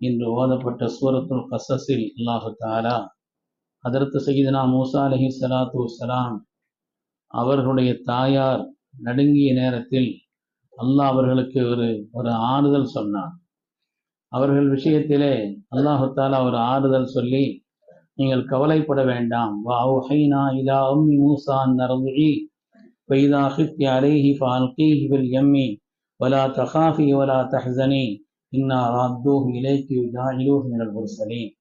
என்று ஓதப்பட்ட சூரத்துல் கசஸில் அல்லாஹு தாலா அதற்கு சகிதனா மூசா அலஹி சலாத்து சலாம் அவர்களுடைய தாயார் நடுங்கிய நேரத்தில் அல்லாஹ் அவர்களுக்கு ஒரு ஒரு ஆறுதல் சொன்னார் அவர்கள் விஷயத்திலே அல்லாஹு தாலா ஒரு ஆறுதல் சொல்லி நீங்கள் கவலைப்பட வேண்டாம். வாஹைனா இலா உம்மி மூசா நரதுழி பெய்தா ஹிஃப்தி அலைஹி ஹிபில் எம்மி வலா தஹாஃபி வலா தஹ்சனி இன்னா ராத்தூஹ் இலைக்கு ஜாயிலூஹ் மினல் முர்சலீன்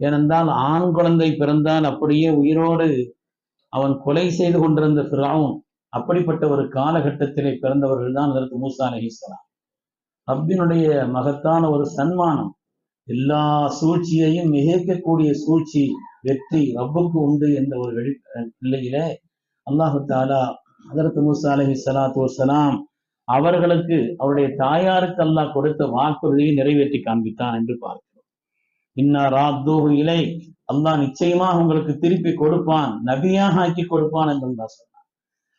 ஏனென்றால் ஆண் குழந்தை பிறந்தான் அப்படியே உயிரோடு அவன் கொலை செய்து கொண்டிருந்த பிராவும் அப்படிப்பட்ட ஒரு காலகட்டத்திலே பிறந்தவர்கள் தான் அதற்கு மூசா அலிஸ்லாம் ரப்பினுடைய மகத்தான ஒரு சன்மானம் எல்லா சூழ்ச்சியையும் மிகைக்கக்கூடிய சூழ்ச்சி வெற்றி ரப்புக்கு உண்டு என்ற ஒரு வெளி நிலையில அல்லாஹு தாலா அதற்கு மூசா அலஹி சலாத்து சலாம் அவர்களுக்கு அவருடைய தாயாருக்கு அல்லாஹ் கொடுத்த வாக்குறுதியை நிறைவேற்றி காண்பித்தான் என்று பார்க்கிறோம். இன்னா இலை அல்லாஹ் நிச்சயமாக உங்களுக்கு திருப்பி கொடுப்பான் நபியாக ஆக்கி கொடுப்பான் என்று தான் சொன்னான்.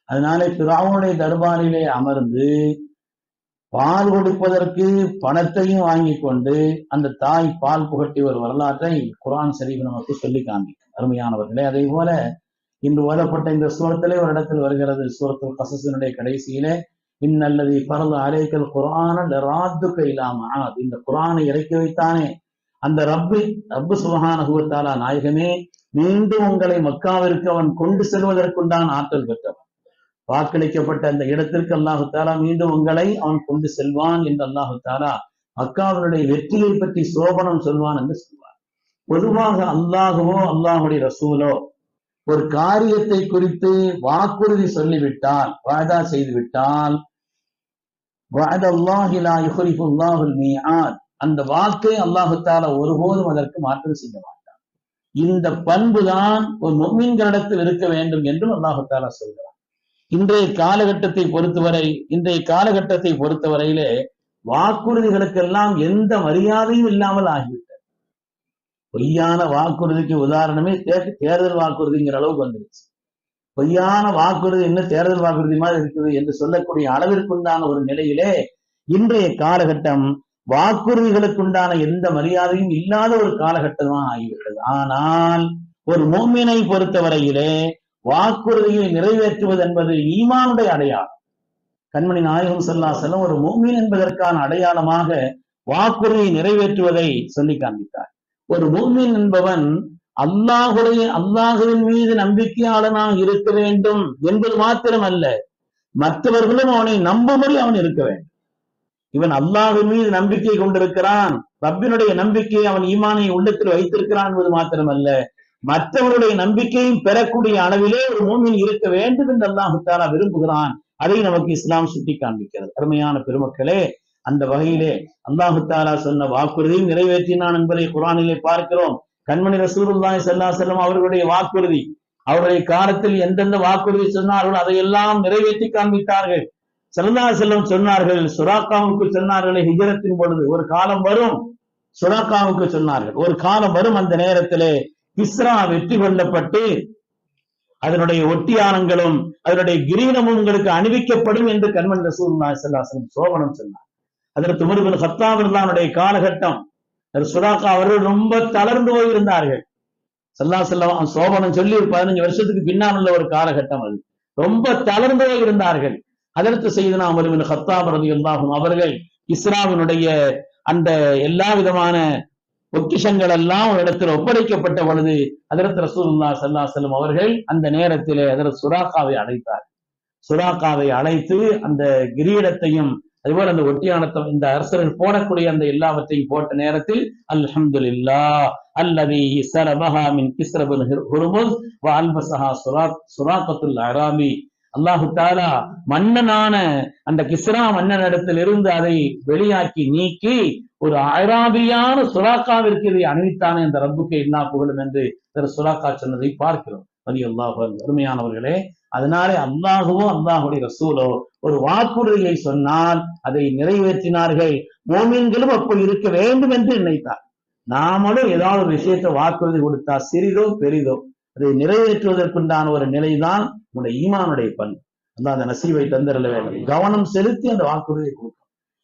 அதனால பிராவனுடைய தர்பாரிலே அமர்ந்து பால் கொடுப்பதற்கு பணத்தையும் வாங்கி கொண்டு அந்த தாய் பால் புகட்டி ஒரு வரலாற்றை குரான் சரிவு நமக்கு சொல்லி காண்பிக்கும். அருமையானவர்களே அதே போல இன்று ஓதப்பட்ட இந்த சூரத்திலே ஒரு இடத்தில் வருகிறது சூரத்துல் கசசினுடைய கடைசியிலே இன்னல்லது பரது அலைக்கல் குரான ராத்துக்க இல்லாம இந்த குரானை இறக்கி வைத்தானே. அந்த ரப்பு ரப்பு சுபகான நாயகமே மீண்டும் உங்களை மக்காவிற்கு அவன் கொண்டு செல்வதற்குண்டான ஆற்றல் பெற்றவன். வாக்களிக்கப்பட்ட அந்த இடத்திற்கு அல்லாஹு தாலா மீண்டும் உங்களை அவன் கொண்டு செல்வான் என்று அல்லாஹு தாலா மக்காவினுடைய வெற்றியை பற்றி சோபனம் சொல்வான் என்று சொல்வார் பொதுவாக அல்லாஹுவோ அல்லாஹுடைய ரசூலோ ஒரு காரியத்தை குறித்து வாக்குறுதி சொல்லிவிட்டால் வாதா செய்துவிட்டால் அந்த வாக்கை அல்லாஹுத்தால ஒருபோதும் அதற்கு மாற்றம் செய்ய மாட்டான். இந்த பண்பு தான் ஒரு முக்மீன்களிடத்தில் இருக்க வேண்டும் என்றும் அல்லாஹு சொல்கிறான். இன்றைய காலகட்டத்தை பொறுத்தவரை இன்றைய காலகட்டத்தை பொறுத்தவரையிலே வாக்குறுதிகளுக்கெல்லாம் எந்த மரியாதையும் இல்லாமல் ஆகிவிட்டது. பொய்யான வாக்குறுதிக்கு உதாரணமே தேர்தல் வாக்குறுதிங்கிற அளவுக்கு வந்துருச்சு. பொய்யான வாக்குறுதி என்ன தேர்தல் வாக்குறுதி மாதிரி இருக்குது என்று சொல்லக்கூடிய அளவிற்குண்டான ஒரு நிலையிலே இன்றைய காலகட்டம் வாக்குறுதிகளுக்குண்டான எந்த மரியாதையும் இல்லாத ஒரு காலகட்டமாக ஆகிவிட்டது. ஆனால் ஒரு மூமினை பொறுத்தவரையிலே வாக்குறுதியை நிறைவேற்றுவது என்பது ஈமானுடைய அடையாளம். கண்மணி நாயகம் சொல்லா செல்லம் ஒரு மூமின் என்பதற்கான அடையாளமாக வாக்குறுதியை நிறைவேற்றுவதை சொல்லி காண்பித்தார். ஒரு மூமின் என்பவன் அல்லாஹுடைய அல்லாஹுவின் மீது நம்பிக்கையாளனாக இருக்க வேண்டும் என்பது மாத்திரம் அல்ல மற்றவர்களும் அவனை நம்பும்படி அவன் இருக்க வேண்டும். இவன் அல்லாஹின் மீது நம்பிக்கை கொண்டிருக்கிறான். ரப்பினுடைய நம்பிக்கை அவன் ஈமானை உள்ளத்தில் வைத்திருக்கிறான் என்பது மாத்திரமல்ல. மற்றவருடைய நம்பிக்கையும் பெறக்கூடிய அளவிலே ஒரு மூமின் இருக்க வேண்டும் என்று அல்லாஹு தாலா விரும்புகிறான். அதை நமக்கு இஸ்லாம் சுட்டி காண்பிக்கிறது. அருமையான பெருமக்களே அந்த வகையிலே அல்லாஹு தாலா சொன்ன வாக்குறுதியும் நிறைவேற்றினான் என்பதை குரானிலே பார்க்கிறோம். கண்மணி ரசூலுல்லாய் சல்லா செல்லம் அவர்களுடைய வாக்குறுதி. அவருடைய காலத்தில் எந்தெந்த வாக்குறுதி சொன்னார்களோ அதையெல்லாம் நிறைவேற்றி காண்பித்தார்கள். சல்லா செல்லம் சொன்னார்கள் சுராக்காவுக்கு சொன்னார்களே ஹிஜரத்தின் பொழுது. ஒரு காலம் வரும் சுராக்காவுக்கு சொன்னார்கள். ஒரு காலம் வரும் அந்த நேரத்திலே இஸ்ரா வெற்றி கொள்ளப்பட்டு அதனுடைய ஒட்டியானங்களும் அதனுடைய கிரீடமும் உங்களுக்கு அணிவிக்கப்படும் என்று கண்மன் ரசூல்லா செல்லாசலம் சோபனம் சொன்னார். அதற்கு முருகன் சத்தாவிர்தானுடைய காலகட்டம். சுராக்கா அவர்கள் ரொம்ப தளர்ந்து போயிருந்தார்கள். செல்லா செல்லம் சோபனம் சொல்லி ஒரு பதினஞ்சு வருஷத்துக்கு பின்னால் உள்ள ஒரு காலகட்டம் அது. ரொம்ப தளர்ந்து போயிருந்தார்கள். அதற்கு செய்தனா அமருவின் ஹத்தாப் ரதி அல்லாஹும் அவர்கள் இஸ்ராவினுடைய அந்த எல்லா விதமான பொக்கிஷங்கள் எல்லாம் ஒரு இடத்தில் ஒப்படைக்கப்பட்ட பொழுது அதற்கு ரசூல்லா சல்லா செல்லம் அவர்கள் அந்த நேரத்திலே அதற்கு சுராக்காவை அழைத்தார் சுராக்காவை அழைத்து அந்த கிரீடத்தையும் அதுபோல் அந்த ஒட்டியானத்தை இந்த அரசர்கள் போடக்கூடிய அந்த எல்லாவற்றையும் போட்ட நேரத்தில் அல்ஹம்துலில்லா அல்லதி சரபஹா மின் கிஸ்ரபுல் ஹுர்முஸ் வ அல்பசஹா சுராக்கத்துல் அல்லாஹு தாலா மன்னனான அந்த கிஸ்ரா மன்னனிடத்தில் இருந்து அதை வெளியாக்கி நீக்கி ஒரு அராபியான சுராக்காவிற்கு இதை அணிவித்தான இந்த ரப்புக்கு என்ன புகழும் என்று திரு சுராக்கா சொன்னதை பார்க்கிறோம். அது அல்லாஹ் அருமையானவர்களே அதனாலே அல்லாஹுவோ அல்லாஹுடைய ரசூலோ ஒரு வாக்குறுதியை சொன்னால் அதை நிறைவேற்றினார்கள். மோமீன்களும் அப்போ இருக்க வேண்டும் என்று நினைத்தார். நாமளும் ஏதாவது ஒரு விஷயத்தை வாக்குறுதி கொடுத்தா சிறிதோ பெரிதோ அதை நிறைவேற்றுவதற்குண்டான ஒரு நிலைதான் உங்களுடைய ஈமானுடைய பண்பு அந்த அந்த நசீவை தந்திரல வேண்டும் கவனம் செலுத்தி அந்த வாக்குறுதியை கொடுக்கணும்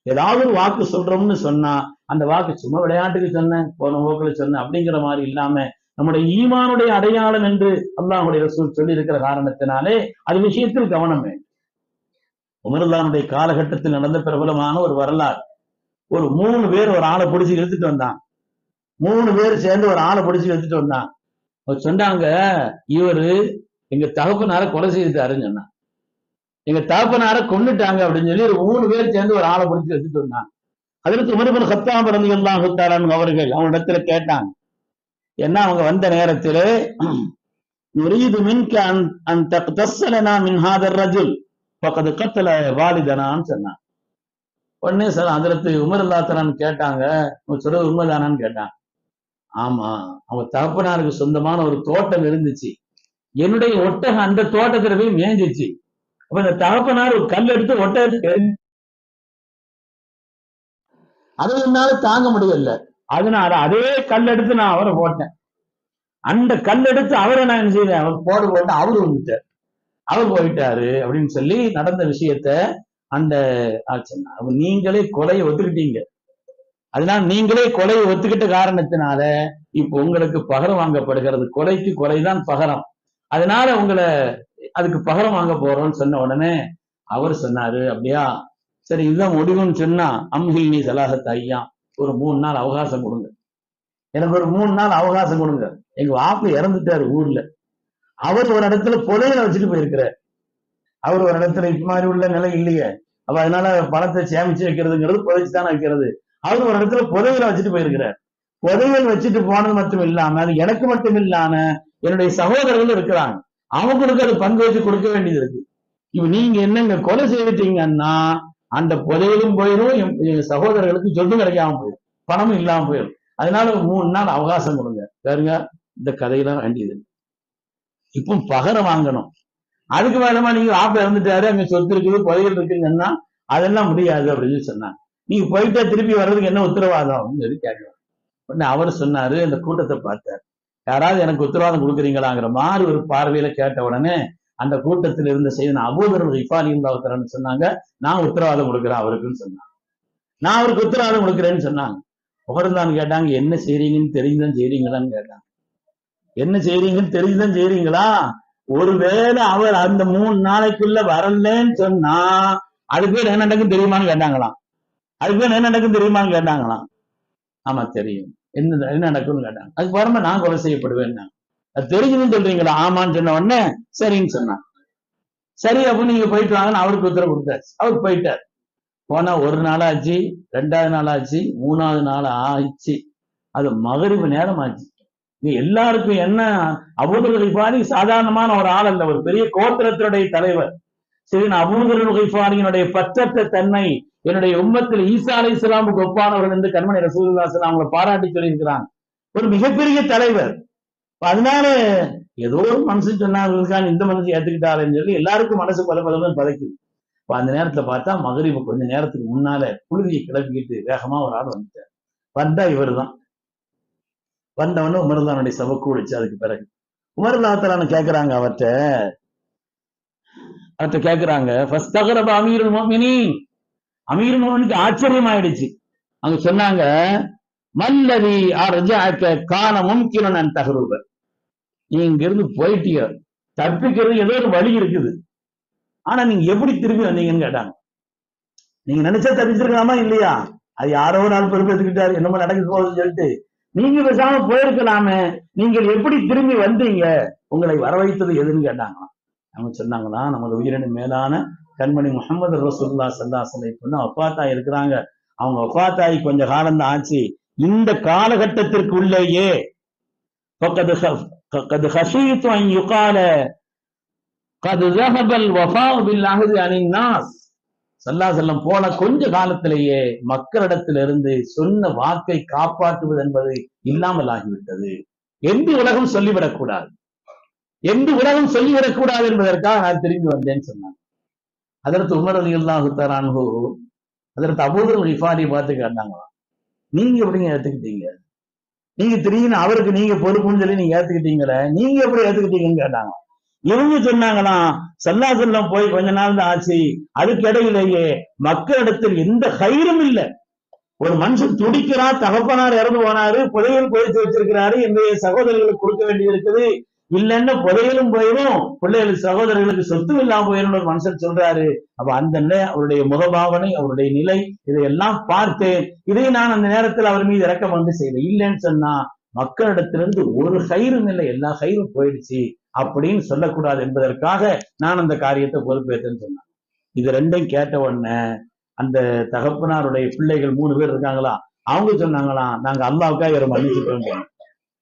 ஏதாவது ஒரு வாக்கு சொல்றோம்னு சொன்னா அந்த வாக்கு சும்மா விளையாட்டுக்கு சொன்னேன் போன போக்கில் சொன்னேன் அப்படிங்கிற மாதிரி இல்லாம நம்முடைய ஈமானுடைய அடையாளம் என்று அல்லாஹுடைய ரசூல் சொல்லி இருக்கிற காரணத்தினாலே அது விஷயத்தில் கவனம் வேண்டும். உமர்லானுடைய காலகட்டத்தில் நடந்த பிரபலமான ஒரு வரலாறு. ஒரு மூணு பேர் ஒரு ஆளை பிடிச்சி இழுத்துட்டு வந்தான். மூணு பேர் சேர்ந்து ஒரு ஆளை பிடிச்சி இழுத்துட்டு வந்தான். அவர் சொன்னாங்க இவரு எங்க தகப்பனார கொலை செய்துட்டாருன்னு சொன்னான். எங்க தகப்பனார கொண்டுட்டாங்க அப்படின்னு சொல்லி ஒரு மூணு பேர் சேர்ந்து ஒரு ஆளை பிடிச்சி எடுத்துட்டு வந்தான். அதற்கு உமர்பன் ஹத்தாம் பிறந்து எல்லாம் அவர்கள் அவனிடத்துல கேட்டாங்க. ஏன்னா அவங்க வந்த நேரத்தில் நுரீது மின்க அந்த தஸ்ஸலனா மின் ஹாதர் ரஜுல். பக்கத்து கத்தல வாலிதனான்னு சொன்னான். உடனே சார் அதிரத்து உமர் கேட்டாங்க. உங்க சொல்றது உண்மைதானான்னு கேட்டான். ஆமா அவங்க தகப்பனாருக்கு சொந்தமான ஒரு தோட்டம் இருந்துச்சு. என்னுடைய ஒட்டகம் அந்த தோட்டத்துல போய் மேய்ஞ்சிச்சு அப்ப இந்த தகப்பனார் ஒரு கல் எடுத்து ஒட்டகத்துக்கு அது என்னால தாங்க முடியல. அதனால அதே கல் எடுத்து நான் அவரை போட்டேன். அந்த கல் எடுத்து அவரை நான் என்ன செய்தேன் அவர் போட போட்டு அவரு வந்துட்டார். அவர் போயிட்டாரு அப்படின்னு சொல்லி நடந்த விஷயத்த அந்த நீங்களே கொலையை ஒத்துக்கிட்டீங்க. அதனால நீங்களே கொலையை ஒத்துக்கிட்ட காரணத்தினால இப்போ உங்களுக்கு பகரம் வாங்கப்படுகிறது. கொலைக்கு கொலைதான் பகரம். அதனால உங்களை அதுக்கு பகரம் வாங்க போறோம்னு சொன்ன உடனே அவர் சொன்னாரு அப்படியா? சரி இதுதான் முடிவுன்னு சொன்னா அம்ஹில் நீ சலாகத் ஐயா. ஒரு மூணு நாள் அவகாசம் கொடுங்க. எனக்கு ஒரு மூணு நாள் அவகாசம் கொடுங்க. எங்க வாப்பு இறந்துட்டாரு ஊர்ல. அவர் ஒரு இடத்துல புதையில வச்சுட்டு போயிருக்கிறார். அவர் ஒரு இடத்துல இப்ப மாதிரி உள்ள நிலை இல்லையே. அப்ப அதனால பணத்தை சேமிச்சு வைக்கிறதுங்கிறது புதைச்சுதான் வைக்கிறது. அவர் ஒரு இடத்துல புதையில வச்சுட்டு போயிருக்கிறார். புதையல் வச்சுட்டு போனது மட்டும் இல்லாம அது எனக்கு மட்டும் இல்லாம என்னுடைய சகோதரர்கள் இருக்கிறாங்க. அவங்களுக்கு அது பங்கு வச்சு கொடுக்க வேண்டியது இருக்கு. இப்ப நீங்க என்னங்க கொலை செய்துட்டீங்கன்னா அந்த புதையலும் போயிடும் சகோதரர்களுக்கு சொத்து கிடைக்காம போயிடும் பணமும் இல்லாம போயிடும் அதனால மூணு நாள் அவகாசம் கொடுங்க. பாருங்க இந்த கதையெல்லாம் வேண்டியது. இப்போ பகரம் வாங்கணும். அதுக்கு மேலமா நீங்க ஆப்ப இறந்துட்டாரு அங்க சொத்து இருக்குது புதையல் இருக்குங்கன்னா அதெல்லாம் முடியாது அப்படின்னு சொன்னாங்க. நீங்க போயிட்டா திருப்பி வர்றதுக்கு என்ன உத்தரவாதம் அப்படின்னு சொல்லி கேட்கலாம் உடனே அவர் சொன்னாரு அந்த கூட்டத்தை பார்த்தார். யாராவது எனக்கு உத்தரவாதம் கொடுக்குறீங்களாங்கிற மாதிரி ஒரு பார்வையில கேட்ட உடனே அந்த கூட்டத்தில் இருந்த செய்தி அபூதர்கள் இஃபாலியும் இருந்தாவுத்தரன்னு சொன்னாங்க. நான் உத்தரவாதம் கொடுக்குறேன் அவருக்குன்னு சொன்னாங்க. நான் அவருக்கு உத்தரவாதம் கொடுக்குறேன்னு சொன்னாங்க. புகழ்ந்தான்னு கேட்டாங்க என்ன செய்றீங்கன்னு தெரிஞ்சுதான் செய்றீங்களான்னு கேட்டாங்க. என்ன செய்றீங்கன்னு தெரிஞ்சுதான் செய்றீங்களா? ஒருவேளை அவர் அந்த மூணு நாளைக்குள்ள வரலன்னு சொன்னா அது பேர் என்ன நடக்கும் தெரியுமான்னு கேட்டாங்களாம். அது பேர் என்ன நடக்கும் தெரியுமான்னு கேட்டாங்களாம். ஆமா தெரியும். என்ன என்ன நடக்கும்னு கேட்டாங்க. அதுக்கு வரம்ப நான் கொலை செய்யப்படுவேன் அது தெரியுதுன்னு சொல்றீங்களா? ஆமான்னு சொன்ன உடனே சரின்னு சொன்னான். சரி அப்ப நீங்க போயிட்டு வாங்கன்னு அவருக்கு உத்தரவு கொடுத்தாச்சு. அவர் போயிட்டார். போனா ஒரு நாள் ஆச்சு ரெண்டாவது நாள் ஆச்சு மூணாவது நாள் ஆச்சு அது மகரிப்பு நேரம் ஆச்சு எல்லாருக்கும் என்ன அபூதர் பாரி சாதாரணமான ஒரு ஆள் அல்ல ஒரு பெரிய கோத்திரத்தினுடைய தலைவர். சரி நான் அபூதர் கைஃபானியினுடைய பற்றற்ற தன்மை என்னுடைய உம்மத்தில் ஈசா அலை இஸ்லாமுக்கு ஒப்பானவர்கள் என்று கண்மணி ரசூலுல்லா அவங்களை பாராட்டி சொல்லியிருக்கிறாங்க. ஒரு மிகப்பெரிய தலைவர். அதனால ஏதோ ஒரு மனுஷன் சொன்னாங்க இந்த மனுஷன் ஏத்துக்கிட்டாருன்னு சொல்லி எல்லாருக்கும் மனசு பல பலன்னு பதைக்குது. இப்ப அந்த நேரத்துல பார்த்தா மகரிபு கொஞ்ச நேரத்துக்கு முன்னால புழுதியை கிளப்பிக்கிட்டு வேகமா ஒரு ஆள் வந்துட்டார். வந்தா இவர்தான். வந்தவொடனே உமர்தானுடைய சபை கூடிச்சு அதுக்கு பிறகு. உமர்லாத்தலான்னு கேக்குறாங்க அவர்கிட்ட அவர்கிட்ட கேக்குறாங்க ஃபஸ்தகரப அமீருல் அமீர் அமீருல் முஃமினுக்கு ஆச்சரியம் ஆயிடுச்சு அவங்க சொன்னாங்க மல்லவி அர்ஜாக்க கான மும்கினன் அன் நீ இங்க இருந்து போயிட்டீங்க தப்பிக்கிறது ஏதோ ஒரு வழி இருக்குது. ஆனா நீங்க எப்படி திரும்பி வந்தீங்கன்னு கேட்டாங்க. நீங்க நினைச்சா தப்பிச்சிருக்கலாமா இல்லையா? அது யாரோ நாள் ஆள் பொறுப்பேற்றுக்கிட்டாரு என்னமோ நடக்க போகுதுன்னு சொல்லிட்டு. நீங்க பேசாம போயிருக்கலாமே. நீங்கள் எப்படி திரும்பி வந்தீங்க? உங்களை வரவைத்தது எதுன்னு கேட்டாங்களாம். அவங்க சொன்னாங்களா நமது உயிரின மேலான கண்மணி முகமது ரசூல்லா சல்லாசலை பொண்ணு ஒப்பாத்தாய் இருக்கிறாங்க. அவங்க ஒப்பாத்தாய் கொஞ்ச காலம் தான் ஆச்சு. இந்த காலகட்டத்திற்குள்ளேயே قد خشيت أن يقال قد ذهب الوفاء بالعهد عن الناس. சல்லா செல்லம் போன கொஞ்ச காலத்திலேயே மக்களிடத்திலிருந்து சொன்ன வாக்கை காப்பாற்றுவது என்பது இல்லாமல் ஆகிவிட்டது. எந்த உலகம் சொல்லிவிடக்கூடாது. எந்த உலகம் சொல்லிவிடக்கூடாது என்பதற்காக நான் திரும்பி வந்தேன் சொன்னாங்க அதற்கு உமர் அலி அல்லாஹுத்தாரான்ஹோ அதற்கு அபூதர் ரிஃபாரி பார்த்து கேட்டாங்களாம் நீங்க எப்படிங்க எடுத்துக்கிட்டீங்க நீங்க திடீர்னு அவருக்கு நீங்க பொறுப்புன்னு சொல்லி நீங்க ஏத்துக்கிட்டீங்களே நீங்க எப்படி ஏத்துக்கிட்டீங்கன்னு கேட்டாங்க. இவங்க சொன்னாங்கன்னா சல்லா செல்லம் போய் கொஞ்ச நாள் தான் ஆச்சு அதுக்கிடையிலேயே மக்களிடத்தில் எந்த கயிறும் இல்ல. ஒரு மனுஷன் துடிக்கிறா தகப்பனார் இறந்து போனாரு புதையல் புதைச்சு வச்சிருக்கிறாரு என்னுடைய சகோதரர்களுக்கு கொடுக்க வேண்டியது இருக்குது இல்லைன்னு புதையலும் போயிடும் பிள்ளைகளுக்கு சகோதரர்களுக்கு சொத்து இல்லாம போயிடும் ஒரு மனுஷன் சொல்றாரு. அப்ப அந்த அவருடைய முகபாவனை அவருடைய நிலை இதையெல்லாம் பார்த்தேன். இதை நான் அந்த நேரத்தில் அவர் மீது இறக்கம் வந்து செய்தேன். இல்லைன்னு சொன்னா மக்களிடத்திலிருந்து ஒரு கயிறும் இல்லை எல்லா கயிறும் போயிடுச்சு அப்படின்னு சொல்லக்கூடாது என்பதற்காக நான் அந்த காரியத்தை பொறுப்பேற்றேன்னு சொன்னேன் இது ரெண்டையும் கேட்ட உடனே அந்த தகப்பனாருடைய பிள்ளைகள் மூணு பேர் இருக்காங்களா? அவங்க சொன்னாங்களாம் நாங்க அல்லாவுக்கா இவரை மன்னிச்சுட்டோம்.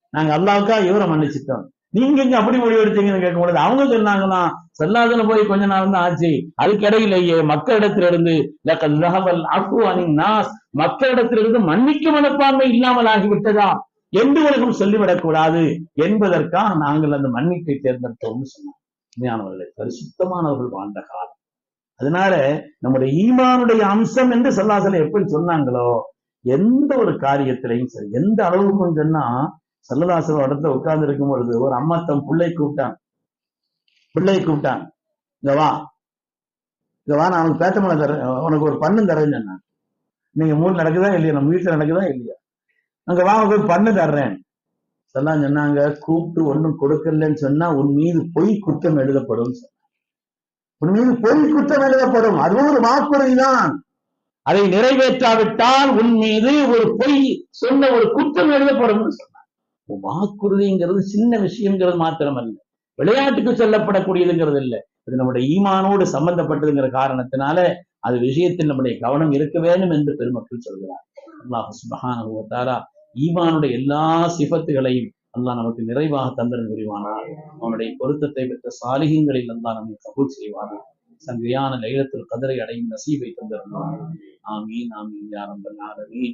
நாங்க அல்லாவுக்கா இவரை மன்னிச்சுட்டோம். நீங்க இங்க அப்படி முடிவு எடுத்தீங்கன்னு கேட்கும்போது அவங்க சொன்னாங்களாம் செல்லாதன போய் கொஞ்ச நாள் தான் ஆச்சு. அதுக்கிடையிலேயே மக்களிடத்திலிருந்து லக்கல் லஹவல் அஃபு அனின் மக்களிடத்திலிருந்து மன்னிக்க மனப்பான்மை இல்லாமல் ஆகிவிட்டதா எந்த உலகம் சொல்லிவிடக்கூடாது என்பதற்காக நாங்கள் அந்த மன்னிப்பை தேர்ந்தெடுத்தோம்னு சொன்னோம் உண்மையானவர்களே பரிசுத்தமானவர்கள் வாழ்ந்த காலம். அதனால நம்முடைய ஈமானுடைய அம்சம் என்று செல்லாசலை எப்படி சொன்னாங்களோ எந்த ஒரு காரியத்திலையும் சரி எந்த அளவுக்கும் சொன்னா சல்லதாசன் இடத்துல உட்கார்ந்து இருக்கும் பொழுது ஒரு அம்மா தம் பிள்ளை கூப்பிட்டான் பிள்ளை கூப்பிட்டான் இங்க வா. இங்க வா நான் உனக்கு பேத்தமலை தரேன் உனக்கு ஒரு பண்ணு தரேன்னு சொன்னான் நீங்க மூணு நடக்குதா இல்லையா? நம்ம வீட்டுல நடக்குதா இல்லையா? அங்க வா உனக்கு பண்ணு தர்றேன். சொல்லாம் சொன்னாங்க கூப்பிட்டு ஒண்ணும் கொடுக்கலன்னு சொன்னா உன் மீது பொய் குற்றம் எழுதப்படும் உன் மீது பொய் குற்றம் எழுதப்படும். அதுவும் ஒரு வாக்குறுதி தான் அதை நிறைவேற்றாவிட்டால் உன் மீது ஒரு பொய் சொன்ன ஒரு குற்றம் எழுதப்படும் வாக்குறுதிங்கிறது சின்ன விஷயங்கிறது மாத்திரமல்ல. விளையாட்டுக்கு சொல்லப்படக்கூடியதுங்கிறது இல்ல. இது நம்முடைய ஈமானோடு சம்பந்தப்பட்டதுங்கிற காரணத்தினால அது விஷயத்தில் நம்முடைய கவனம் இருக்க வேண்டும் என்று பெருமக்கள் சொல்கிறார் அல்லாஹ் சுபஹானஹு ஈமானுடைய எல்லா சிபத்துகளையும் அல்லாஹ் நமக்கு நிறைவாக தந்திரன் புரிவானார் அவனுடைய பொருத்தத்தை பெற்ற சாலிகங்களில் அல்லாஹ் நம்மை கபூல் செய்வானார் சங்கையான லைலத்தில் கதரை அடையும் நசீபை தந்திருந்தான் ஆமீன் ஆமீன் யாரம்பன் ரப்பல்